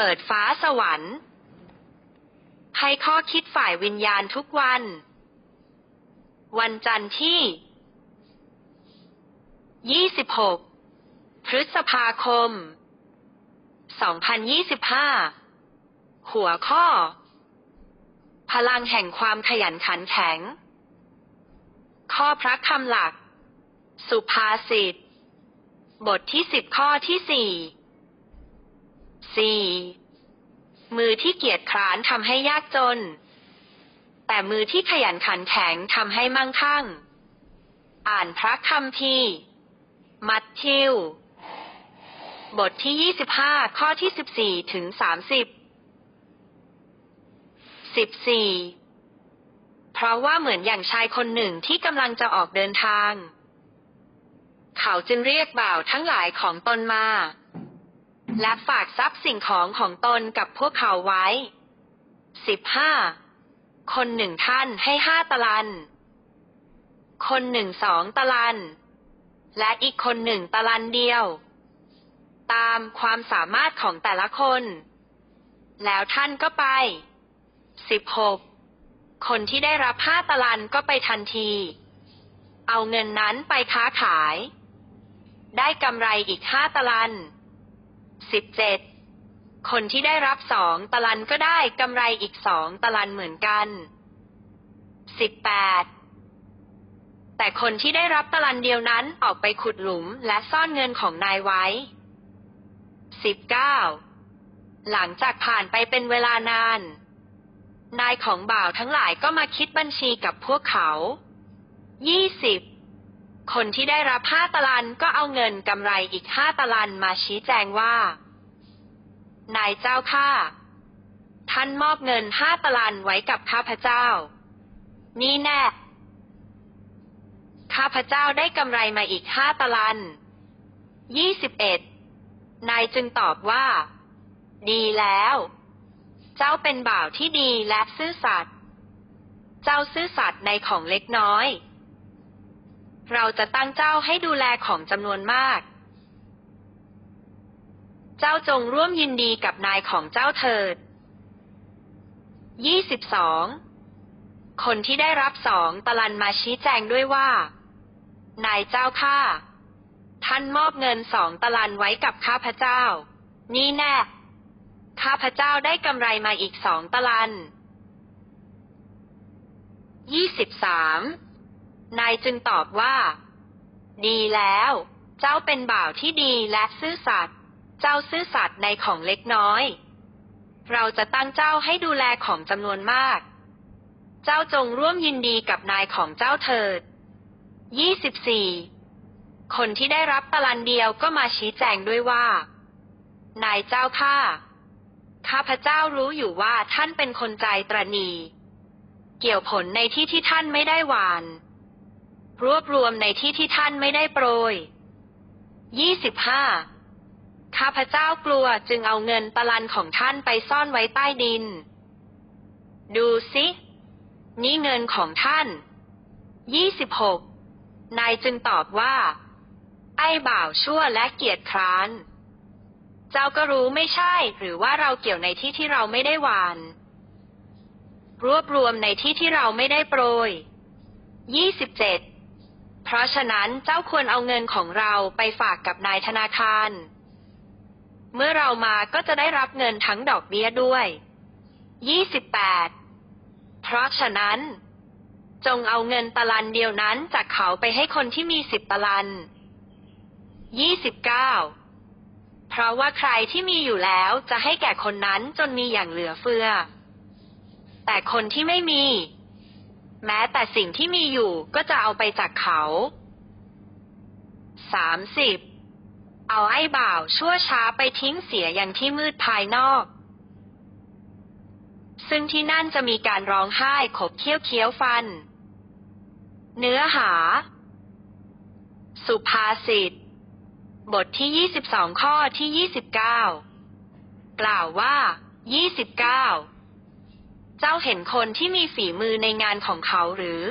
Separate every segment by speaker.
Speaker 1: เปิดฟ้าสวรรค์ ให้ข้อคิดฝ่ายวิญญาณทุกวัน วันจันทร์ที่ 26 พฤษภาคม 2025 หัวข้อ พลังแห่งความขยันขันแข็ง ข้อพระคำหลัก สุภาษิต บทที่สิบข้อที่สี่ สี่มือที่เกียจคร้านทำให้ยากจน แต่มือที่ขยันขันแข็งทำให้มั่งคั่ง อ่านพระคำพีมัทธิว บทที่ยี่สิบห้าข้อที่สิบสี่ถึงสามสิบสิบสี่เพราะว่าเหมือนอย่างชายคนหนึ่งที่กำลังจะออกเดินทาง เขาจึงเรียกบ่าวทั้งหลายของตนมา และฝากทรัพย์สิ่งของของตนกับพวกเขาไว้สิบห้าคนหนึ่งท่านให้ห้าตะลัน คนหนึ่งสองตะลัน และอีกคนหนึ่งตะลันเดียว ตามความสามารถของแต่ละคน แล้วท่านก็ไปสิบหกคนที่ได้รับห้าตะลันก็ไปทันที เอาเงินนั้นไปค้าขาย ได้กำไรอีกห้าตะลัน สิบเจ็ดคนที่ได้รับสองตะลันก็ได้กำไรอีกสองตะลันเหมือนกันสิบแปดแต่คนที่ได้รับตะลันเดียวนั้นออกไปขุดหลุมและซ่อนเงินของนายไว้สิบเก้าหลังจากผ่านไปเป็นเวลานาน นายของบ่าวทั้งหลายก็มาคิดบัญชีกับพวกเขายี่สิบ คนที่ได้รับห้าตะลันก็เอาเงินกำไรอีกห้าตะลันมาชี้แจงว่า นายเจ้าข้าท่านมอบเงินห้าตะลันไว้กับข้าพเจ้า นี่แน่ ข้าพเจ้าได้กำไรมาอีกห้าตะลันยี่สิบเอ็ดนายจึงตอบว่า ดีแล้ว เจ้าเป็นบ่าวที่ดีและซื่อสัตย์ เจ้าซื่อสัตย์ในของเล็กน้อย เราจะตั้งเจ้าให้ดูแลของจำนวนมาก เจ้าจงร่วมยินดีกับนายของเจ้าเถิดยี่สิบสองคนที่ได้รับสองตะลันมาชี้แจงด้วยว่า นายเจ้าข้า ท่านมอบเงินสองตะลันไว้กับข้าพเจ้า นี่แน่ ข้าพเจ้าได้กำไรมาอีกสองตะลันยี่สิบสาม นายจึงตอบว่า ดีแล้ว เจ้าเป็นบ่าวที่ดีและซื่อสัตย์ เจ้าซื่อสัตย์ในของเล็กน้อย เราจะตั้งเจ้าให้ดูแลของจำนวนมาก เจ้าจงร่วมยินดีกับนายของเจ้าเถิดยี่สิบสี่คนที่ได้รับตะลันเดียวก็มาชี้แจงด้วยว่า นายเจ้าข้า ข้าพเจ้ารู้อยู่ว่าท่านเป็นคนใจตรณี เกี่ยวผลในที่ที่ท่านไม่ได้หวาน รวบรวมในที่ที่ท่านไม่ได้โปรยยี่สิบห้าข้าพเจ้ากลัวจึงเอาเงินตะลันของท่านไปซ่อนไว้ใต้ดิน ดูสิ นี่เงินของท่านยี่สิบหกนายจึงตอบว่า ไอ้บ่าวชั่วและเกียจคร้าน เจ้าก็รู้ไม่ใช่ หรือว่าเราเกี่ยวในที่ที่เราไม่ได้วาน รวบรวมในที่ที่เราไม่ได้โปรยยี่สิบ เพราะฉะนั้นเจ้าควรเอาเงินของเราไปฝากกับนายธนาคาร เมื่อเรามาก็จะได้รับเงินทั้งดอกเบี้ยด้วยยี่สิบแปดเพราะฉะนั้น จงเอาเงินตะลันเดียวนั้นจากเขาไปให้คนที่มีสิบตะลันยี่สิบเก้าเพราะว่าใครที่มีอยู่แล้วจะให้แก่คนนั้นจนมีอย่างเหลือเฟือ แต่คนที่ไม่มี แม้แต่สิ่งที่มีอยู่ก็จะเอาไปจากเขาสามสิบเอาไอ้บ่าวชั่วช้าไปทิ้งเสียอย่างที่มืดภายนอก ซึ่งที่นั่นจะมีการร้องไห้ขบเคี้ยวเคี้ยวฟัน เนื้อหา สุภาษิต บทที่22ข้อที่29กล่าวว่า29เจ้าเห็นคนที่มีฝีมือในงานของเขาหรือ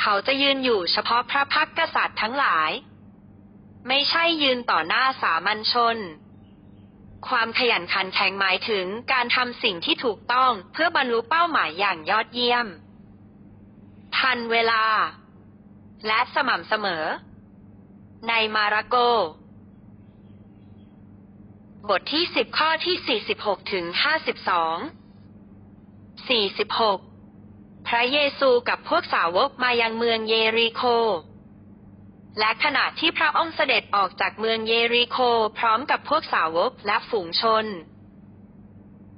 Speaker 1: เขาจะยืนอยู่เฉพาะพระพักตร์กษัตริย์ทั้งหลาย ไม่ใช่ยืนต่อหน้าสามัญชน ความขยันขันแข็งหมายถึงการทำสิ่งที่ถูกต้องเพื่อบรรลุเป้าหมายอย่างยอดเยี่ยม ทันเวลา และสม่ำเสมอ ในมาระโก บทที่สิบข้อที่สี่สิบหกถึงห้าสิบสองสี่สิบหกพระเยซูกับพวกสาวกมายังเมืองเยริโค และขณะที่พระองค์เสด็จออกจากเมืองเยริโคพร้อมกับพวกสาวกและฝูงชน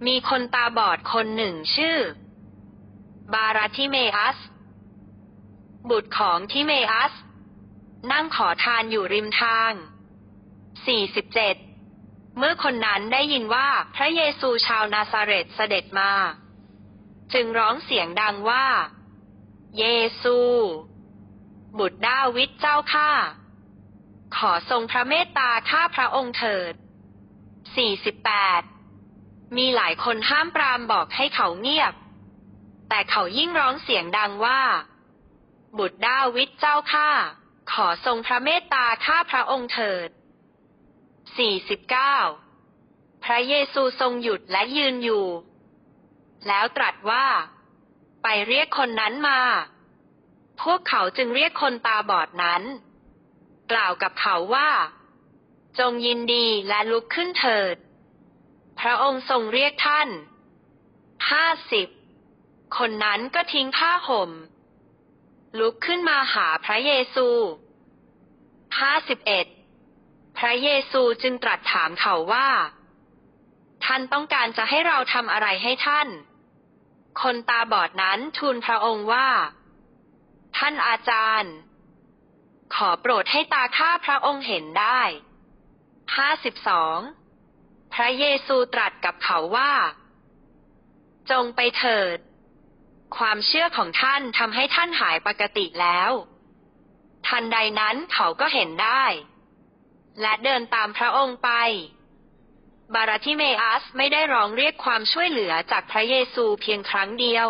Speaker 1: มีคนตาบอดคนหนึ่งชื่อ บาราทิเมอัส บุตรของทิเมอัส นั่งขอทานอยู่ริมทาง 47เมื่อคนนั้นได้ยินว่าพระเยซูชาวนาซาเรตเสด็จมา จึงร้องเสียงดังว่า เยซู บุตรดาวิดเจ้าข้า ขอทรงพระเมตตาข้าพระองค์เถิด 48 มีหลายคนห้ามปรามบอกให้เขาเงียบ แต่เขายิ่งร้องเสียงดังว่า บุตรดาวิดเจ้าข้า ขอทรงพระเมตตาข้าพระองค์เถิด 49 พระเยซูทรงหยุดและยืนอยู่ แล้วตรัสว่า ไปเรียกคนนั้นมา พวกเขาจึงเรียกคนตาบอดนั้น กล่าวกับเขาว่า จงยินดีและลุกขึ้นเถิด พระองค์ทรงเรียกท่านห้าสิบคนนั้นก็ทิ้งผ้าห่ม ลุกขึ้นมาหาพระเยซูห้าสิบเอ็ดพระเยซูจึงตรัสถามเขาว่า ท่านต้องการจะให้เราทำอะไรให้ท่าน คนตาบอดนั้นทูลพระองค์ว่า ท่านอาจารย์ ขอโปรดให้ตาข้าพระองค์เห็นได้ห้าสิบสองพระเยซูตรัสกับเขาว่า จงไปเถิด ความเชื่อของท่านทำให้ท่านหายปกติแล้ว ทันใดนั้นเขาก็เห็นได้ และเดินตามพระองค์ไป บาราทิเมอัสไม่ได้ร้องเรียกความช่วยเหลือจากพระเยซูเพียงครั้งเดียว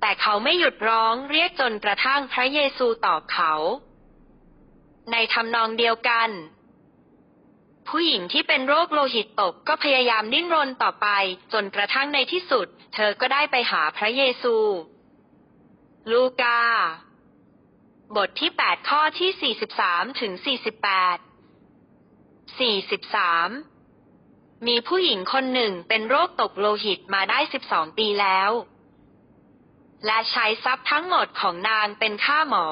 Speaker 1: แต่เขาไม่หยุดร้องเรียกจนกระทั่งพระเยซูตอบเขา ในทำนองเดียวกัน ผู้หญิงที่เป็นโรคโลหิตตกก็พยายามดิ้นรนต่อไป จนกระทั่งในที่สุด เธอก็ได้ไปหาพระเยซู ลูกา บทที่ 8 ข้อที่ 43ถึง48 43 มีผู้หญิงคนหนึ่งเป็นโรคตกโลหิตมาได้ 12 ปีแล้ว และใช้ทรัพย์ทั้งหมดของนางเป็นค่าหมอ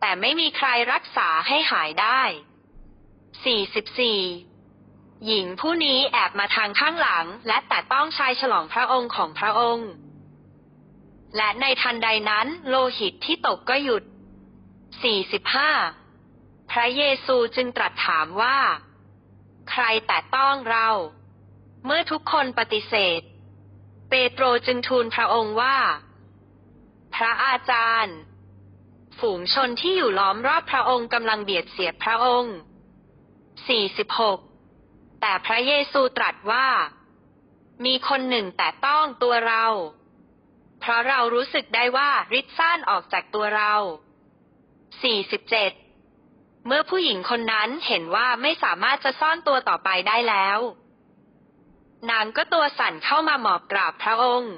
Speaker 1: แต่ไม่มีใครรักษาให้หายได้ 44 หญิงผู้นี้แอบมาทางข้างหลังและแต่ต้องชายฉลองพระองค์ของพระองค์ และในทันใดนั้นโลหิตที่ตกก็หยุด 45 พระเยซูจึงตรัสถามว่า ใครแต่ต้องเรา เมื่อทุกคนปฏิเสธ เปโตรจึงทูลพระองค์ว่า พระอาจารย์ ฝูงชนที่อยู่ล้อมรอบพระองค์กำลังเบียดเสียดพระองค์ 46 แต่พระเยซูตรัสว่า มีคนหนึ่งแต่ต้องตัวเรา เพราะเรารู้สึกได้ว่าฤทธิ์ซ่านออกจากตัวเรา 47 เมื่อผู้หญิงคนนั้นเห็นว่าไม่สามารถจะซ่อนตัวต่อไปได้แล้ว นางก็ตัวสั่นเข้ามาหมอบกราบพระองค์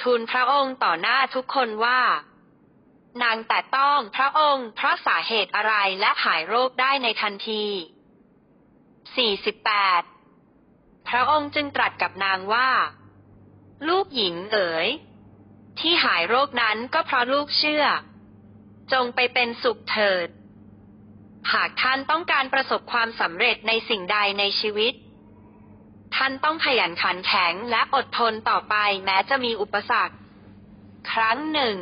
Speaker 1: ทูลพระองค์ต่อหน้าทุกคนว่า นางแต่ต้องพระองค์เพราะสาเหตุอะไรและหายโรคได้ในทันที 48 พระองค์จึงตรัสกับนางว่า ลูกหญิงเอ๋ย ที่หายโรคนั้นก็เพราะลูกเชื่อจงไปเป็นสุขเถิด หากท่านต้องการประสบความสำเร็จในสิ่งใดในชีวิต ท่านต้องขยันขันแข็งและอดทนต่อไปแม้จะมีอุปสรรค ครั้งหนึ่ง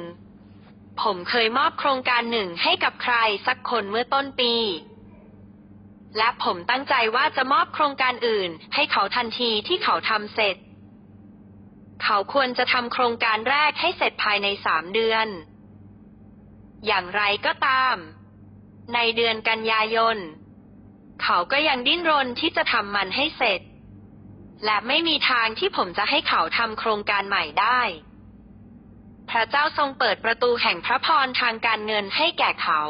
Speaker 1: ผมเคยมอบโครงการหนึ่งให้กับใครสักคนเมื่อต้นปี และผมตั้งใจว่าจะมอบโครงการอื่น ให้เขาทันทีที่เขาทำเสร็จ เขาควรจะทำโครงการแรกให้เสร็จภายในสามเดือน อย่างไรก็ตาม ในเดือนกันยายน เขาก็ยังดิ้นรนที่จะทำมันให้เสร็จ และไม่มีทางที่ผมจะให้เขาทำโครงการใหม่ได้ พระเจ้าทรงเปิดประตูแห่งพระพรทางการเงินให้แก่เขา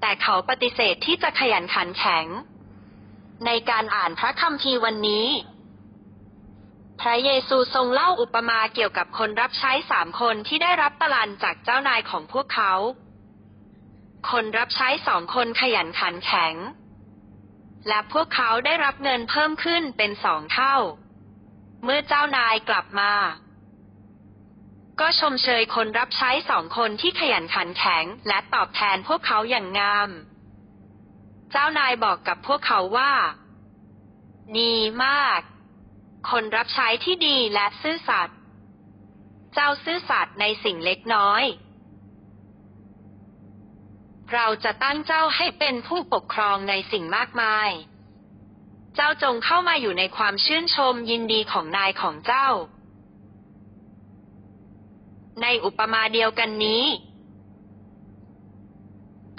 Speaker 1: แต่เขาปฏิเสธที่จะขยันขันแข็ง ในการอ่านพระคัมภีร์วันนี้พระเยซูทรงเล่าอุปมาเกี่ยวกับคนรับใช้สามคนที่ได้รับตะลันจากเจ้านายของพวกเขา คนรับใช้สองคนขยันขันแข็ง และพวกเขาได้รับเงินเพิ่มขึ้นเป็นสองเท่า เมื่อเจ้านายกลับมา ก็ชมเชยคนรับใช้สองคนที่ขยันขันแข็ง และตอบแทนพวกเขาอย่างงาม เจ้านายบอกกับพวกเขาว่า ดีมาก คนรับใช้ที่ดีและซื่อสัตย์ เจ้าซื่อสัตย์ในสิ่งเล็กน้อย เราจะตั้งเจ้าให้เป็นผู้ปกครองในสิ่งมากมาย เจ้าจงเข้ามาอยู่ในความชื่นชมยินดีของนายของเจ้า ในอุปมาเดียวกันนี้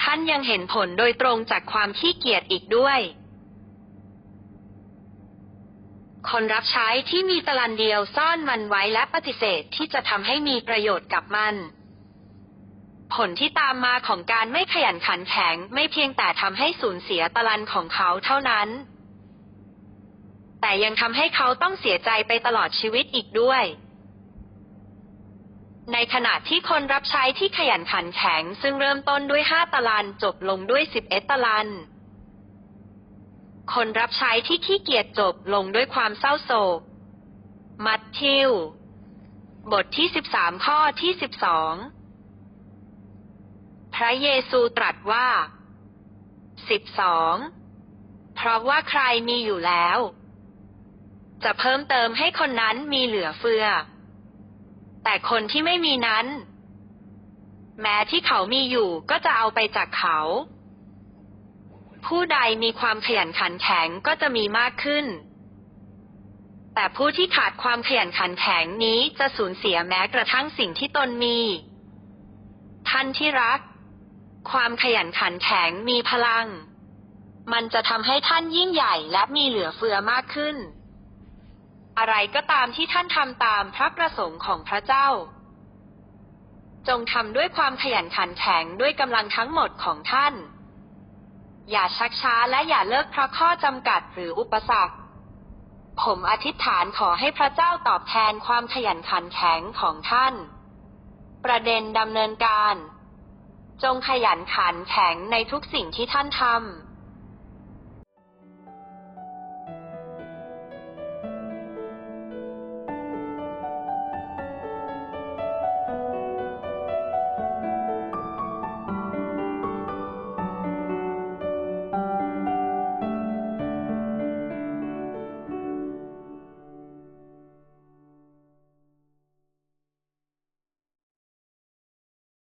Speaker 1: ท่านยังเห็นผลโดยตรงจากความขี้เกียจอีกด้วย คนรับใช้ที่มีตะลันเดียวซ่อนมันไว้และปฏิเสธที่จะทำให้มีประโยชน์กับมัน ผลที่ตามมาของการไม่ขยันขันแข็งไม่เพียงแต่ทำให้สูญเสียตะลันของเขาเท่านั้น แต่ยังทำให้เขาต้องเสียใจไปตลอดชีวิตอีกด้วย ในขณะที่คนรับใช้ที่ขยันขันแข็ง ซึ่งเริ่มต้นด้วยห้าตะลันจบลงด้วยสิบเอ็ดตะลัน คนรับใช้ที่ขี้เกียจจบลงด้วยความเศร้าโศก มัทธิว บทที่สิบสามข้อที่สิบสอง พระเยซูตรัสว่าสิบสองเพราะว่าใครมีอยู่แล้ว จะเพิ่มเติมให้คนนั้นมีเหลือเฟือ แต่คนที่ไม่มีนั้น แม้ที่เขามีอยู่ก็จะเอาไปจากเขา ผู้ใดมีความขยันขันแข็งก็จะมีมากขึ้น แต่ผู้ที่ขาดความขยันขันแข็งนี้จะสูญเสียแม้กระทั่งสิ่งที่ตนมี ท่านที่รัก ความขยันขันแข็งมีพลัง มันจะทำให้ท่านยิ่งใหญ่และมีเหลือเฟือมากขึ้น อะไรก็ตามที่ท่านทำตามพระประสงค์ของพระเจ้า จงทำด้วยความขยันขันแข็งด้วยกำลังทั้งหมดของท่าน อย่าชักช้าและอย่าเลิกพระข้อจำกัดหรืออุปสรรค ผมอธิษฐานขอให้พระเจ้าตอบแทนความขยันขันแข็งของท่าน ประเด็นดำเนินการ จงขยันขันแข็งในทุกสิ่งที่ท่านทำ